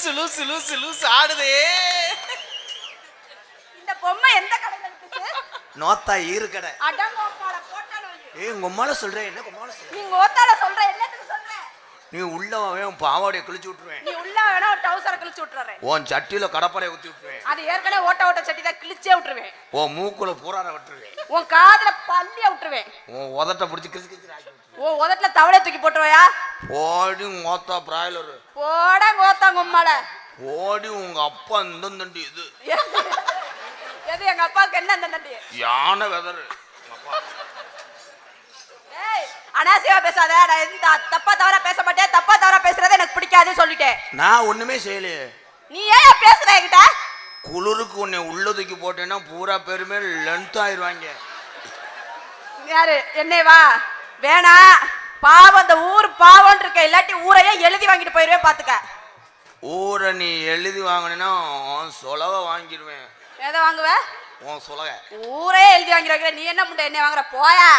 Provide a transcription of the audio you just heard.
லூசு லூசு லூசு லூசு ஆடுதே. இந்த பொம்மை எந்த கடையில நோத்தா ஈரு கடை. ஏய் உங்க அம்மால சொல்றேன். என்ன உங்க அம்மால சொல்றேன்? நீங்க ஓத்தால சொல்ற என்னத்துக்கு சொல்ற? நீ உள்ள அவன் பாவாடையை கிழிச்சு விட்டுருவேன். நீ உள்ள வேணா டவுசரை கிழிச்சு விட்டுறேன். உன் சட்டியில கடப்பறையை ஊத்தி விட்டுருவேன். அது ஏற்கனவே ஓட்ட ஓட்ட சட்டி தான் கிழிச்சே விட்டுருவேன். உன் மூக்குல பூராட விட்டுருவேன். உன் காதுல பள்ளிய விட்டுருவேன். உன் உதட்ட பிடிச்சி கிழிச்சு கிழிச்சு உன் உதட்டுல தவளைய தூக்கி போட்டுருவையா? ஓடி மோத்தா பிராய்லர் போட கோத்தாங்க உம்மால ஓடி உங்க அப்பா இந்த தண்டி இது. எது எங்க அப்பாவுக்கு என்ன அந்த நண்டி யானை வெதரு. அனாசியா பேசாத. நான் எந்த தப்பா தவறா பேச மாட்டேன். தப்பா தவறா பேசுறது எனக்கு பிடிக்காதுன்னு சொல்லிட்டேன். நான் ஒண்ணுமே செய்யலையே. நீ ஏன் பேசுற என்கிட்ட? குளிருக்கு உன்னை உள்ள தூக்கி போட்டேன்னா பூரா பேருமே லென்த் ஆயிருவாங்க. யாரு? என்னை வா. வேணா பாவம் அந்த ஊர் பாவம் இருக்க இல்லாட்டி ஊரையே எழுதி வாங்கிட்டு போயிருவேன் பாத்துக்க. ஊரை நீ எழுதி வாங்கினா சொலவை வாங்கிடுவேன். எதை வாங்குவ? உன் சொலகை ஊரே எழுதி வாங்கிடுவாங்க நீ என்ன முட்டை என்ன வாங்குற போயா.